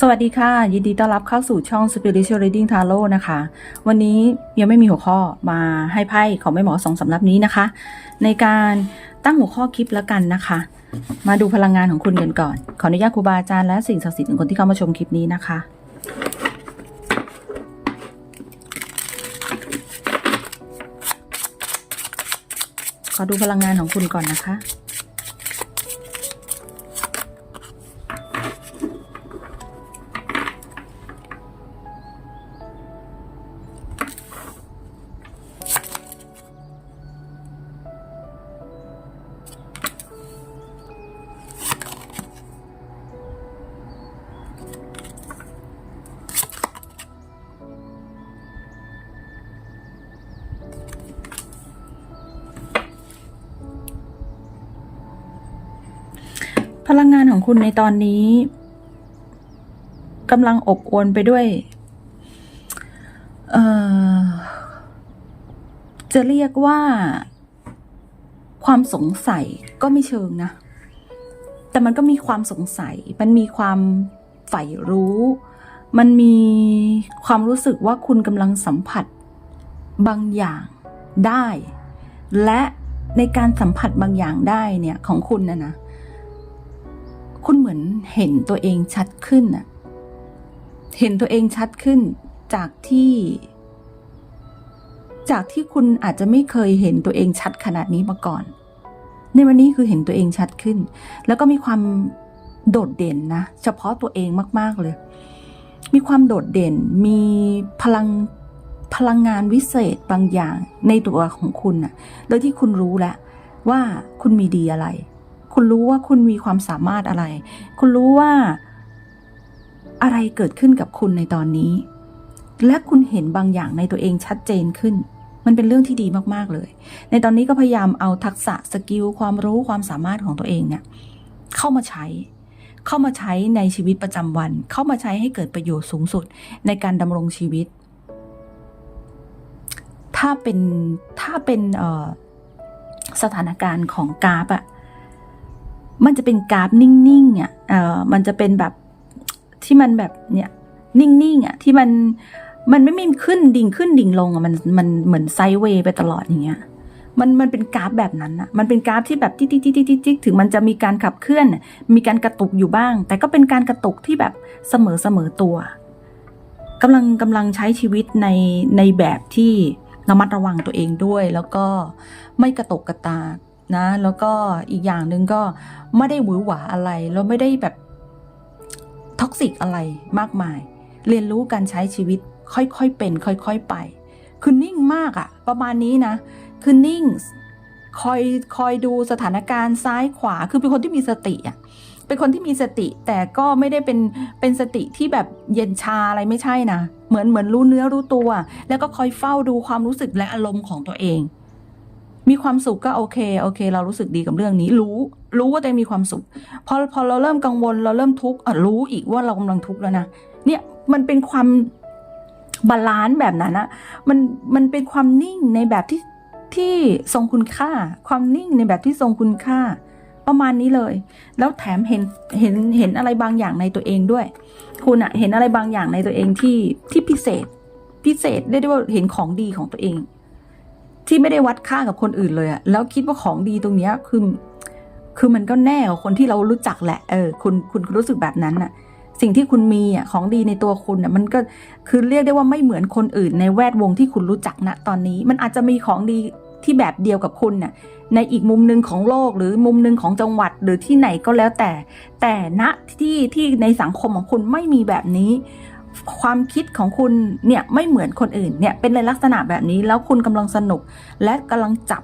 สวัสดีค่ะ ยินดีต้อนรับเข้าสู่ช่อง Spiritual Reading Tarot นะคะ วันนี้ยังไม่มีหัวข้อมาให้ไพ่ของแม่หมอสองสำรับนี้นะคะ ในการตั้งหัวข้อคลิปแล้วกันนะคะ มาดูพลังงานของคุณกันก่อน ขออนุญาตครูบาอาจารย์และสิ่งศักดิ์สิทธิ์ของคนที่เข้ามาชมคลิปนี้นะคะขอดูพลังงานของคุณก่อนนะคะ พลังงานของคุณในตอนนี้กำลังอบอวลไปด้วย เอ่อ จะเรียกว่า ความสงสัยก็ไม่เชิงนะ แต่มันก็มีความสงสัย มันมีความใฝ่รู้ มันมีความรู้สึกว่าคุณกำลังสัมผัสบางอย่างได้ และในการสัมผัสบางอย่างได้เนี่ยของคุณนะนะ คุณเหมือนเห็นตัวเองชัดขึ้นน่ะเห็นตัวเองชัดขึ้นจากที่ จากที่คุณอาจจะไม่เคยเห็นตัวเองชัดขนาดนี้มาก่อน ในวันนี้คือเห็นตัวเองชัดขึ้น แล้วก็มีความโดดเด่นนะ เฉพาะตัวเองมาก ๆ เลย มีความโดดเด่น มีพลังพลังงานวิเศษบางอย่างในตัวของคุณน่ะโดยที่คุณรู้แล้วว่าคุณมีดีอะไร คุณรู้ว่าคุณมีความสามารถอะไร คุณรู้ว่า อะไรเกิดขึ้นกับคุณในตอนนี้ และคุณเห็นบางอย่างในตัวเองชัดเจนขึ้น มันเป็นเรื่องที่ดีมากๆเลย ในตอนนี้ก็พยายามเอาทักษะสกิลความรู้ความสามารถของตัวเองเนี่ยเข้ามาใช้ เข้ามาใช้ในชีวิตประจำวัน เข้ามาใช้ให้เกิดประโยชน์สูงสุดในการดำรงชีวิต ถ้าเป็นถ้าเป็นสถานการณ์ของกราฟอะ มันจะเป็นกราฟนิ่งๆอะเออมันจะเป็นแบบที่มันแบบเนี่ยนิ่งๆอะที่มันมันไม่มีขึ้นดิ่งขึ้นดิ่งลงอะมันมันเหมือนไซด์เวย์ไปตลอดอย่างเงี้ยมันมันเป็นกราฟแบบนั้นอะมันเป็นกราฟที่แบบติ๊กติ๊กติ๊กติ๊กติ๊กถึงมันจะมีการขับเคลื่อน มีการกระตุกอยู่บ้าง แต่ก็เป็นการกระตุกที่แบบเสมอเสมอตัวกำลังกำลังใช้ชีวิตในในแบบที่ระมัดระวังตัวเองด้วย แล้วก็ไม่กระตุกกระตาก นะ แล้วก็อีกอย่างหนึ่งก็ไม่ได้หวือหวาอะไร แล้วไม่ได้แบบท็อกซิกอะไรมากมาย เรียนรู้การใช้ชีวิตค่อยๆเป็น ค่อยๆไป คือนิ่งมากอะประมาณนี้นะ คือนิ่งคอยคอยดูสถานการณ์ซ้ายขวาคือเป็นคนที่มีสติอะเป็นคนที่มีสติแต่ก็ไม่ได้เป็นเป็นสติที่แบบเย็นชาอะไรไม่ใช่นะ เหมือนเหมือนรู้เนื้อรู้ตัว แล้วก็คอยเฝ้าดูความรู้สึกและอารมณ์ของตัวเอง มีความสุขก็โอเคโอเค เรารู้สึกดีกับเรื่องนี้ รู้ รู้ว่าตัวเองมีความสุขพอพอเราเริ่มกังวลเราเริ่มทุกข์รู้อีกว่าเรากำลังทุกข์แล้วนะเนี่ยมันเป็นความบาลานซ์แบบนั้นนะมันมันเป็นความนิ่งในแบบที่ที่ทรงคุณค่า ความนิ่งในแบบที่ทรงคุณค่า ประมาณนี้เลย แล้วแถมเห็นเห็นเห็นอะไรบางอย่างในตัวเองด้วย คุณอะเห็นอะไรบางอย่างในตัวเองที่ที่พิเศษ พิเศษได้ด้วยว่าเห็นของดีของตัวเอง ที่ไม่ได้วัดค่ากับคนอื่นเลยอะแล้วคิดว่าของดีตรงเนี้ยคือคือมันก็แน่กว่าคนที่เรารู้จักแหละ เออ คุณคุณรู้สึกแบบนั้นอะสิ่งที่คุณมีอะของดีในตัวคุณอะมันก็คือเรียกได้ว่าไม่เหมือนคนอื่น ในแวดวงที่คุณรู้จักณตอนนี้ มันอาจจะมีของดีที่แบบเดียวกับคุณน่ะในอีกมุมหนึ่งของโลกหรือมุมหนึ่งของจังหวัดหรือที่ไหนก็แล้วแต่ แต่ณที่ที่ในสังคมของคุณไม่มีแบบนี้ ความคิดของคุณเนี่ยไม่เหมือนคนอื่นเนี่ยเป็นในลักษณะแบบนี้แล้วคุณกำลังสนุก และกำลังจับ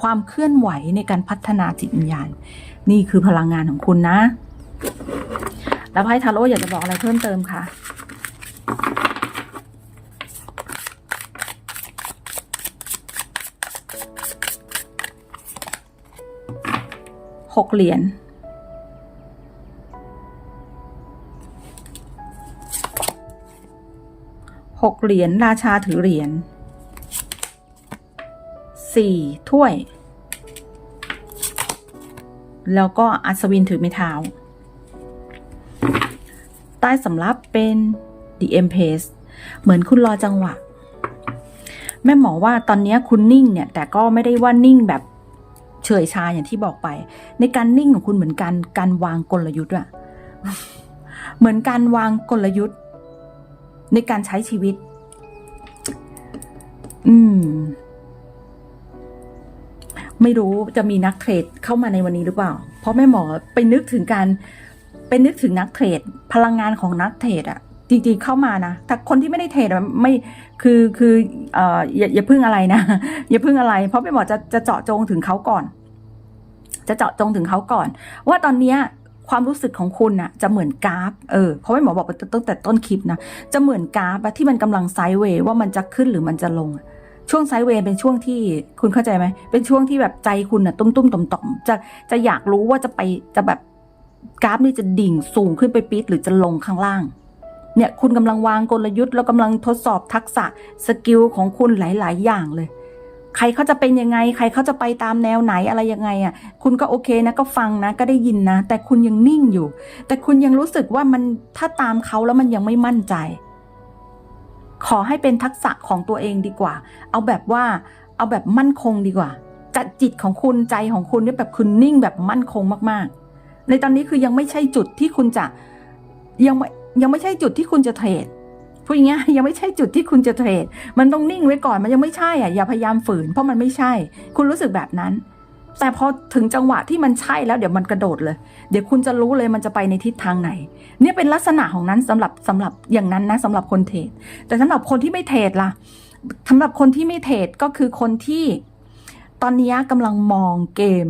ความเคลื่อนไหวในการพัฒนาจิตวิญญาณ นี่คือพลังงานของคุณนะ แล้วไพ่ทาโร่อยากจะบอกอะไรเพิ่มเติมคะหกเหรียญ หกเหรียญราชาถือเหรียญสี่ถ้วย แล้วก็อัศวินถือไม้เท้า ใต้สำรับเป็น the m p a c e เหมือนคุณรอจังหวะ แม่หมอว่าตอนนี้คุณนิ่งเนี่ย แต่ก็ไม่ได้ว่านิ่งแบบเฉยชาอย่างที่บอกไป ในการนิ่งของคุณเหมือนการการวางกลยุทธ์อะเหมือนการวางกลยุทธ์ ในการใช้ชีวิต อืม ไม่รู้จะมีนักเทรดเข้ามาในวันนี้หรือเปล่า เพราะแม่หมอไปนึกถึงการไปนึกถึงนักเทรด พลังงานของนักเทรดอะจริงๆเข้ามานะแต่คนที่ไม่ได้เทรดไม่คือคือเอ่ออย่าอย่าพึ่งอะไรนะอย่าพึ่งอะไร เพราะแม่หมอจะจะเจาะจงถึงเขาก่อน จะเจาะจงถึงเขาก่อน ว่าตอนเนี้ย ความรู้สึกของคุณน่ะจะเหมือนกราฟ เออ เพราะแม่หมอบอกตั้งแต่ต้นคลิปนะ จะเหมือนกราฟที่มันกำลังไซด์เวย์ว่ามันจะขึ้นหรือมันจะลง ช่วงไซด์เวย์เป็นช่วงที่คุณเข้าใจไหม เป็นช่วงที่แบบใจคุณน่ะตุ้มตุ้มต่อมต่อมจะจะอยากรู้ว่าจะไปจะแบบกราฟนี่จะดิ่งสูงขึ้นไปปีดหรือจะลงข้างล่าง เนี่ยคุณกำลังวางกลยุทธ์แล้วกำลังทดสอบทักษะสกิลของคุณหลาย ๆ อย่างเลย ใครเขาจะเป็นยังไง ใครเขาจะไปตามแนวไหนอะไรยังไงอะ คุณก็โอเคนะก็ฟังนะ ก็ได้ยินนะ แต่คุณยังนิ่งอยู่ แต่คุณยังรู้สึกว่ามันถ้าตามเขาแล้วมันยังไม่มั่นใจ ขอให้เป็นทักษะของตัวเองดีกว่า เอาแบบว่า เอาแบบมั่นคงดีกว่าจัดจิตของคุณใจของคุณเนี่ยแบบคุณนิ่งแบบมั่นคงมาก ๆ ในตอนนี้คือยังไม่ใช่จุดที่คุณจะยังไม่ยังไม่ใช่จุดที่คุณจะเทรด พูดอย่างเงี้ยยังไม่ใช่จุดที่คุณจะเทรด มันต้องนิ่งไว้ก่อนมันยังไม่ใช่อะอย่าพยายามฝืน เพราะมันไม่ใช่ คุณรู้สึกแบบนั้น แต่พอถึงจังหวะที่มันใช่แล้วเดี๋ยวมันกระโดดเลย เดี๋ยวคุณจะรู้เลยมันจะไปในทิศทางไหน เนี่ยเป็นลักษณะของนั้นสำหรับสำหรับอย่างนั้นนะสำหรับคนเทรดแต่สำหรับคนที่ไม่เทรดล่ะสำหรับคนที่ไม่เทรดก็คือคนที่ ตอนนี้กำลังมองเกม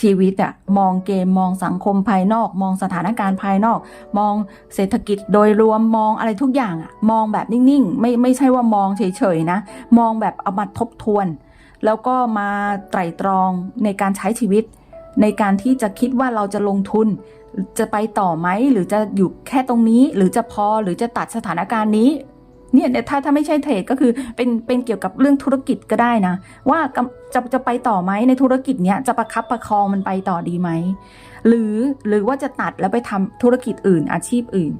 ชีวิตอะมองเกมมองสังคมภายนอก มองสถานการณ์ภายนอก มองเศรษฐกิจโดยรวมมองอะไรทุกอย่างอะมองแบบนิ่งๆ ไม่ไม่ใช่ว่ามองเฉยๆนะ มองแบบเอามาทบทวน แล้วก็มาไตร่ตรองในการใช้ชีวิต ในการที่จะคิดว่าเราจะลงทุน จะไปต่อไหมหรือจะอยู่แค่ตรงนี้ หรือจะพอหรือจะตัดสถานการณ์นี้ เนี่ยเนี่ยถ้าถ้าไม่ใช่เทรดก็คือเป็นเป็นเกี่ยวกับเรื่องธุรกิจก็ได้นะ ว่าจะจะไปต่อไหมในธุรกิจเนี้ยจะประคับประคองมันไปต่อดีไหมหรือหรือว่าจะตัดแล้วไปทำธุรกิจอื่นอาชีพอื่น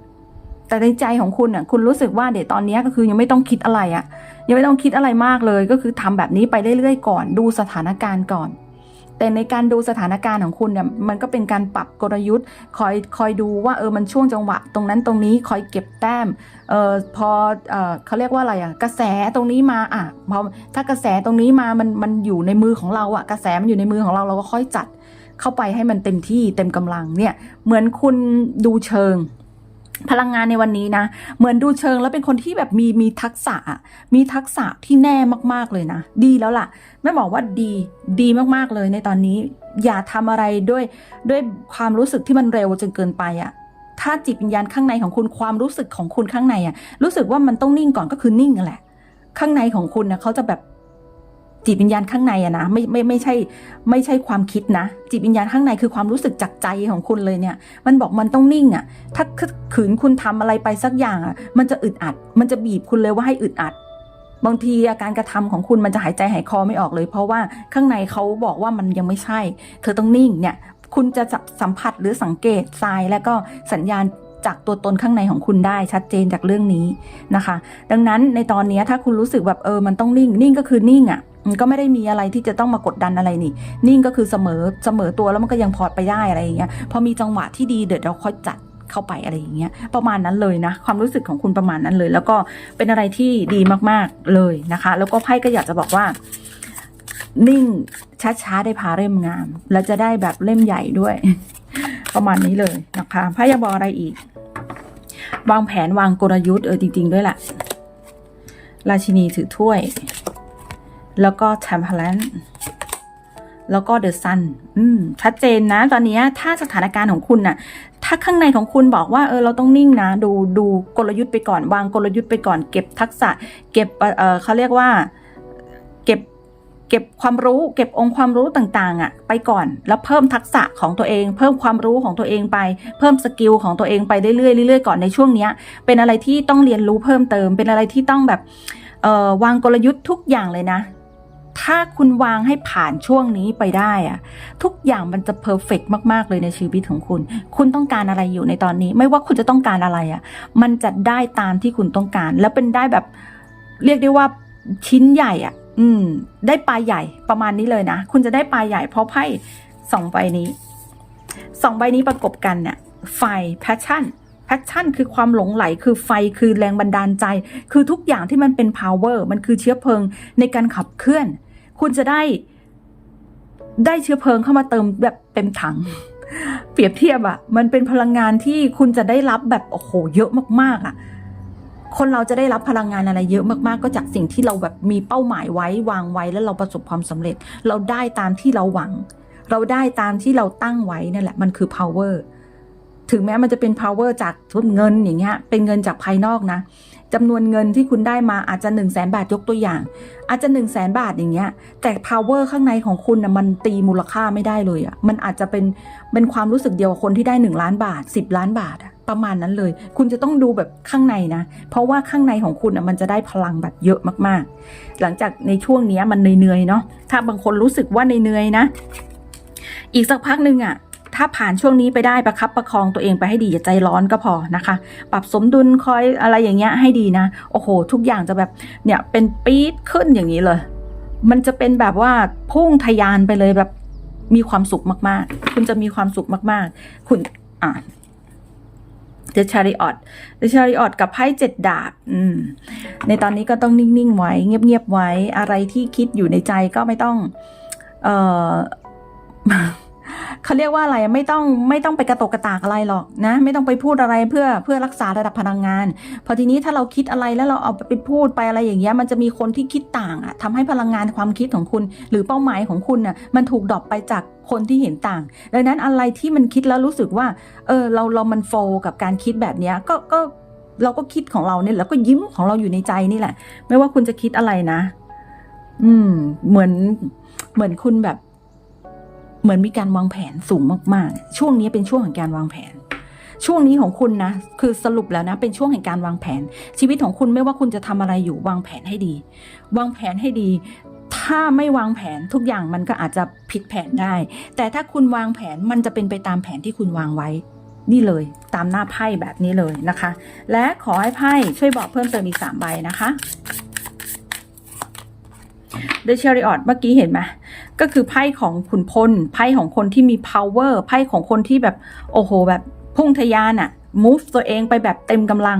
แต่ในใจของคุณอะคุณรู้สึกว่าเดี๋ยวตอนนี้ก็คือยังไม่ต้องคิดอะไรอะยังไม่ต้องคิดอะไรมากเลย ก็คือทำแบบนี้ไปเรื่อยๆก่อน ดูสถานการณ์ก่อน แต่ในการดูสถานการณ์ของคุณเนี่ยมันก็เป็นการปรับกลยุทธ์คอยคอยดูว่าเออมันช่วงจังหวะ ตรงนั้นตรงนี้คอยเก็บแต้มเออพอเออเขาเรียกว่าอะไรอะกระแสตรงนี้มาอะพอถ้ากระแสตรงนี้มามันมันอยู่ในมือของเราอะกระแสมันอยู่ในมือของเราเราก็ค่อยจัดเข้าไปให้มันเต็มที่เต็มกำลังเนี่ยเหมือนคุณดูเชิง พลังงานในวันนี้นะ เหมือนดูเชิงแล้วเป็นคนที่แบบมีมีทักษะ มีทักษะที่แน่มากๆเลยนะ ดีแล้วล่ะแม่บอกว่าดีดีมากๆเลยในตอนนี้ อย่าทำอะไรด้วยด้วยความรู้สึกที่มันเร็วจนเกินไปอะถ้าจิตวิญญาณข้างในของคุณความรู้สึกของคุณข้างในอะรู้สึกว่ามันต้องนิ่งก่อนก็คือนิ่งกันแหละ ข้างในของคุณนะเขาจะแบบ จิตวิญญาณข้างในอะนะไม่ไม่ไม่ใช่ไม่ใช่ความคิดนะ จิตวิญญาณข้างในคือความรู้สึกจากใจของคุณเลยเนี่ย มันบอกมันต้องนิ่งอะถ้าขืนคุณทำอะไรไปสักอย่างอะมันจะอึดอัด มันจะบีบคุณเลยว่าให้อึดอัด บางทีอาการกระทำของคุณมันจะหายใจหายคอไม่ออกเลย เพราะว่าข้างในเขาบอกว่ามันยังไม่ใช่ เธอต้องนิ่งเนี่ย คุณจะสัมผัสหรือสังเกตทรายและก็สัญญาณจากตัวตนข้างในของคุณได้ชัดเจนจากเรื่องนี้นะคะ ดังนั้นในตอนนี้ถ้าคุณรู้สึกแบบเออมันต้องนิ่งนิ่งก็คือนิ่งอะ่ะ ก็ไม่ได้มีอะไรที่จะต้องมากดดันอะไรนี่ นิ่งก็คือเสมอเสมอตัวแล้วมันก็ยังพอไปได้อะไรอย่างเงี้ยพอมีจังหวะที่ดีเดี๋ยวเราค่อยจัดเข้าไปอะไรอย่างเงี้ยประมาณนั้นเลยนะ ความรู้สึกของคุณประมาณนั้นเลย แล้วก็เป็นอะไรที่ดีมากๆเลยนะคะ แล้วก็ไพ่ก็อยากจะบอกว่า นิ่งช้าๆได้พาเล่มงาม แล้วจะได้แบบเล่มใหญ่ด้วย ประมาณนี้เลยนะคะไพ่ยังบอกอะไรอีก วางแผนวางกลยุทธ์เออจริง ๆ ด้วยแหละราชินีถือถ้วย แล้วก็ Temperance แล้วก็ The Sun อืม ชัดเจนนะ ตอนนี้ถ้าสถานการณ์ของคุณน่ะ ถ้าข้างในของคุณบอกว่า เออ เราต้องนิ่งนะ ดู ดูกลยุทธ์ไปก่อน วางกลยุทธ์ไปก่อน เก็บทักษะ เก็บ เออเขาเรียกว่า เก็บเก็บความรู้เก็บองค์ความรู้ต่างๆอะไปก่อน แล้วเพิ่มทักษะของตัวเอง เพิ่มความรู้ของตัวเองไป เพิ่มสกิลของตัวเองไปเรื่อยๆเรื่อยๆก่อนในช่วงเนี้ย เป็นอะไรที่ต้องเรียนรู้เพิ่มเติม เป็นอะไรที่ต้องแบบเออวางกลยุทธ์ทุกอย่างเลยนะ ถ้าคุณวางให้ผ่านช่วงนี้ไปได้อะทุกอย่างมันจะเพอร์เฟกมาก ๆ เลยในชีวิตของคุณ คุณต้องการอะไรอยู่ในตอนนี้ ไม่ว่าคุณจะต้องการอะไรอะมันจะได้ตามที่คุณต้องการ แล้วเป็นได้แบบเรียกได้ว่าชิ้นใหญ่อะอืม ได้ปลาใหญ่ประมาณนี้เลยนะ คุณจะได้ปลาใหญ่เพราะไพ่สองใบนี้สองใบนี้ประกบกันเนี่ยไฟ passion passion คือความหลงไหลคือไฟคือแรงบันดาลใจ คือทุกอย่างที่มันเป็น power มันคือเชื้อเพลิงในการขับเคลื่อน คุณจะได้ได้เชื้อเพลิงเข้ามาเติมแบบเต็มถัง เปรียบเทียบอะมันเป็นพลังงานที่คุณจะได้รับแบบโอ้โหเยอะมากๆอะคนเราจะได้รับพลังงานอะไรเยอะมากๆ ก็จากสิ่งที่เราแบบมีเป้าหมายไว้วางไว้แล้วเราประสบความสำเร็จ เราได้ตามที่เราหวัง เราได้ตามที่เราตั้งไว้นั่นแหละมันคือ power ถึงแม้มันจะเป็น power จากทุนเงินอย่างเงี้ยเป็นเงินจากภายนอกนะจำนวนเงินที่คุณได้มาอาจจะ1นึ่งแสนบาทยกตัวอย่าง อาจจะ1นึ่งแสนบาทอย่างเงี้ย แต่ power ข้างในของคุณนะมันตีมูลค่าไม่ได้เลยอะ่ะมันอาจจะเป็นเป็นความรู้สึกเดียวกับคนที่ได้ 1 ล้านบาท 10 ล้านบาทอะประมาณนั้นเลย คุณจะต้องดูแบบข้างในนะ เพราะว่าข้างในของคุณอะมันจะได้พลังแบบเยอะมากๆ หลังจากในช่วงนี้มันเหนื่อยๆเนาะถ้าบางคนรู้สึกว่าเหนื่อยนะ อีกสักพักหนึ่งอะ ถ้าผ่านช่วงนี้ไปได้ประคับประคองตัวเองไปให้ดีอย่าใจร้อนก็พอนะคะ ปรับสมดุลคอยอะไรอย่างเงี้ยให้ดีนะ โอ้โห ทุกอย่างจะแบบเนี่ยเป็นปี๊ดขึ้นอย่างนี้เลย มันจะเป็นแบบว่าพุ่งทะยานไปเลยแบบมีความสุขมากๆ คุณจะมีความสุขมากๆ คุณอะ The Chariot The Chariot กับไพ่เจ็ดดาบในตอนนี้ก็ต้องนิ่ง ๆ ไว้ เงียบ ๆ ไว้ อะไรที่คิดอยู่ในใจก็ไม่ต้อง เออ เขาเรียกว่าอะไรไม่ต้องไม่ต้องไปกระตกกระตากอะไรหรอกนะ ไม่ต้องไปพูดอะไรเพื่อเพื่อรักษาระดับพลังงาน พอทีนี้ถ้าเราคิดอะไรแล้วเราเอาไปพูดไปอะไรอย่างเงี้ยมันจะมีคนที่คิดต่างอะทำให้พลังงานความคิดของคุณ หรือเป้าหมายของคุณน่ะมันถูกดรอปไปจากคนที่เห็นต่าง ดังนั้นอะไรที่มันคิดแล้วรู้สึกว่าเออเราเรามันโฟกับการคิดแบบเนี้ยก็ก็เราก็คิดของเราเนี่ยแล้วก็ยิ้มของเราอยู่ในใจนี่แหละ ไม่ว่าคุณจะคิดอะไรนะ อืม เหมือนเหมือนคุณแบบ เหมือนมีการวางแผนสูงมากๆ ช่วงนี้เป็นช่วงแห่งการวางแผน ช่วงนี้ของคุณนะ คือสรุปแล้วนะ เป็นช่วงแห่งการวางแผน ชีวิตของคุณไม่ว่าคุณจะทำอะไรอยู่วางแผนให้ดี วางแผนให้ดี ถ้าไม่วางแผนทุกอย่างมันก็อาจจะผิดแผนได้ แต่ถ้าคุณวางแผนมันจะเป็นไปตามแผนที่คุณวางไว้ นี่เลย ตามหน้าไพ่แบบนี้เลยนะคะ และขอให้ไพ่ช่วยบอกเพิ่มเติมอีกสามใบนะคะ The Chariot เมื่อกี้เห็นไหม ก็คือไพ่ของขุนพลไพ่ของคนที่มี power ไพ่ของคนที่แบบโอ้โห แบบพุ่งทะยานอะ move ตัวเองไปแบบเต็มกำลัง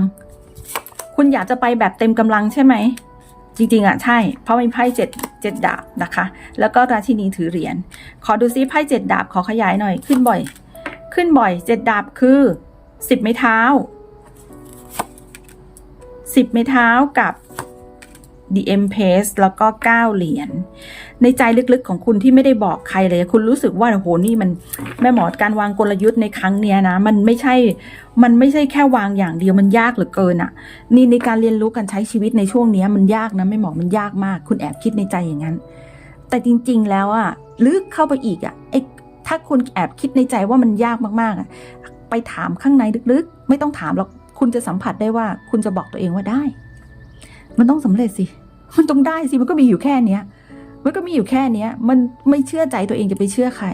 คุณอยากจะไปแบบเต็มกำลังใช่ไหม จริงๆอะใช่ เพราะมีไพ่เจ็ดเจ็ดดาบนะคะ แล้วก็ราชินีถือเหรียญ ขอดูซิไพ่เจ็ดดาบขอขยายหน่อยขึ้นบ่อย ขึ้นบ่อยเจ็ดดาบคือสิบไม้เท้าสิบไม้เท้ากับ The Empress แล้วก็ 9 เหรียญ ในใจลึกๆของคุณที่ไม่ได้บอกใครเลย คุณรู้สึกว่าโอ้โหนี่มันแม่หมอการวางกลยุทธ์ในครั้งเนี้ยนะ มันไม่ใช่มันไม่ใช่แค่วางอย่างเดียวมันยากเหลือเกินอะ่ะ นี่ในการเรียนรู้การใช้ชีวิตในช่วงเนี้ยมันยากนะแม่หมอมันยากมาก คุณแอบคิดในใจอย่างนั้น แต่จริง ๆ แล้วอะ่ะลึกเข้าไปอีกอะ่ะไอ้ถ้าคุณแอบคิดในใจว่ามันยากมากๆอะ่ะไปถามข้างในลึกๆ ไม่ต้องถามหรอกคุณจะสัมผัสได้ว่าคุณจะบอกตัวเองว่าได้ มันต้องสำเร็จสิมันต้องได้สิมันก็มีอยู่แค่เนี้ย มันก็มีอยู่แค่เนี้ย มันไม่เชื่อใจตัวเองจะไปเชื่อใคร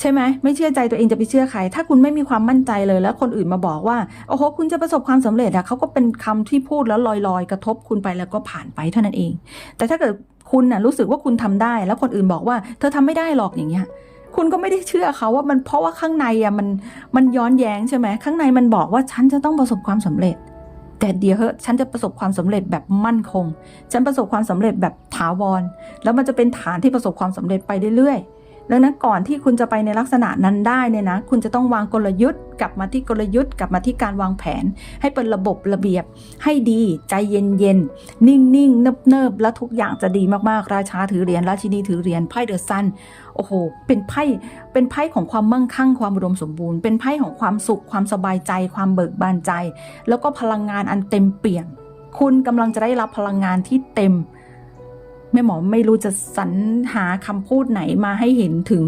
ใช่ไหมไม่เชื่อใจตัวเองจะไปเชื่อใคร ถ้าคุณไม่มีความมั่นใจเลยแล้วคนอื่นมาบอกว่า โอ้โห คุณจะประสบความสำเร็จอะเขาก็เป็นคำที่พูดแล้วลอยๆ กระทบคุณไปแล้วก็ผ่านไปเท่านั้นเอง แต่ถ้าเกิดคุณน่ะรู้สึกว่าคุณทำได้ แล้วคนอื่นบอกว่า เธอทำไม่ได้หรอกอย่างเงี้ย คุณก็ไม่ได้เชื่อเขาว่ามันเพราะว่าข้างในอะมันมันย้อนแย้งใช่ไหมข้างในมันบอกว่าฉันจะต้องประสบความสำเร็จ แต่เดี๋ยวเฮ้ฉันจะประสบความสำเร็จแบบมั่นคง ฉันประสบความสำเร็จแบบถาวร แล้วมันจะเป็นฐานที่ประสบความสำเร็จไปเรื่อยๆ ดังนั้นก่อนที่คุณจะไปในลักษณะนั้นได้เนี่ยนะคุณจะต้องวางกลยุทธ์ กลับมาที่กลยุทธ์กลับมาที่การวางแผน ให้เป็นระบบระเบียบ ให้ดีใจเย็นๆนิ่งๆเนิบๆแล้วทุกอย่างจะดีมากๆ ราชาถือเหรียญราชินีถือเหรียญไพ่เดอะซันโอ้โหเป็นไพ่เป็นไพ่ของความมั่งคั่งความอุดมสมบูรณ์เป็นไพ่ของความสุขความสบายใจ ความเบิกบานใจ แล้วก็พลังงานอันเต็มเปี่ยมคุณกำลังจะได้รับพลังงานที่เต็ม แม่หมอไม่รู้จะสรรหาคำพูดไหนมาให้เห็นถึง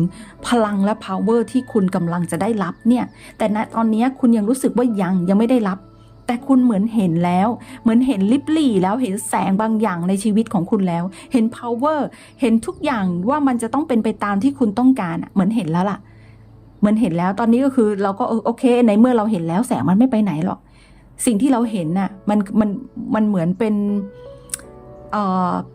พลังและ power ที่คุณกำลังจะได้รับเนี่ย แต่ณตอนนี้คุณยังรู้สึกว่ายังยังไม่ได้รับ แต่คุณเหมือนเห็นแล้ว เหมือนเห็นลิบลี่แล้วเห็นแสงบางอย่างในชีวิตของคุณแล้ว เห็น power เห็นทุกอย่างว่ามันจะต้องเป็นไปตามที่คุณต้องการเหมือนเห็นแล้วล่ะ เหมือนเห็นแล้วตอนนี้ก็คือเราก็โอเค ในเมื่อเราเห็นแล้วแสงมันไม่ไปไหนหรอกสิ่งที่เราเห็นน่ะมันมันมันเหมือนเป็น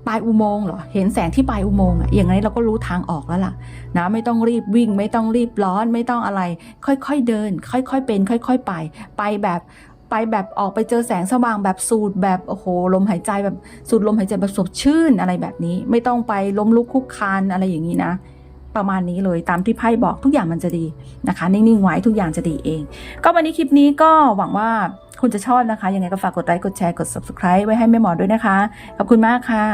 ปลายอุโมงค์เหรอ เห็นแสงที่ปลายอุโมงค์อะอย่างไรเราก็รู้ทางออกแล้วล่ะนะไม่ต้องรีบวิ่ง ไม่ต้องรีบร้อน ไม่ต้องอะไร ค่อยๆเดิน ค่อยๆเป็น ค่อย ๆ ไป ไปแบบไปแบบออกไปเจอแสงสว่างแบบสูดแบบโอ้โหลมหายใจแบบสูดลมหายใจแบบสดชื่นอะไรแบบนี้ ไม่ต้องไปล้มลุกคลุกคานอะไรอย่างนี้นะประมาณนี้เลยตามที่ไพ่บอกทุกอย่างมันจะดีนะคะ นิ่งๆไว้ทุกอย่างจะดีเอง ก็วันนี้คลิปนี้ก็หวังว่า คุณจะชอบนะคะ ยังไงก็ฝากกดไลค์ กดแชร์ กด subscribe ไว้ให้แม่หมอด้วยนะคะ ขอบคุณมากค่ะ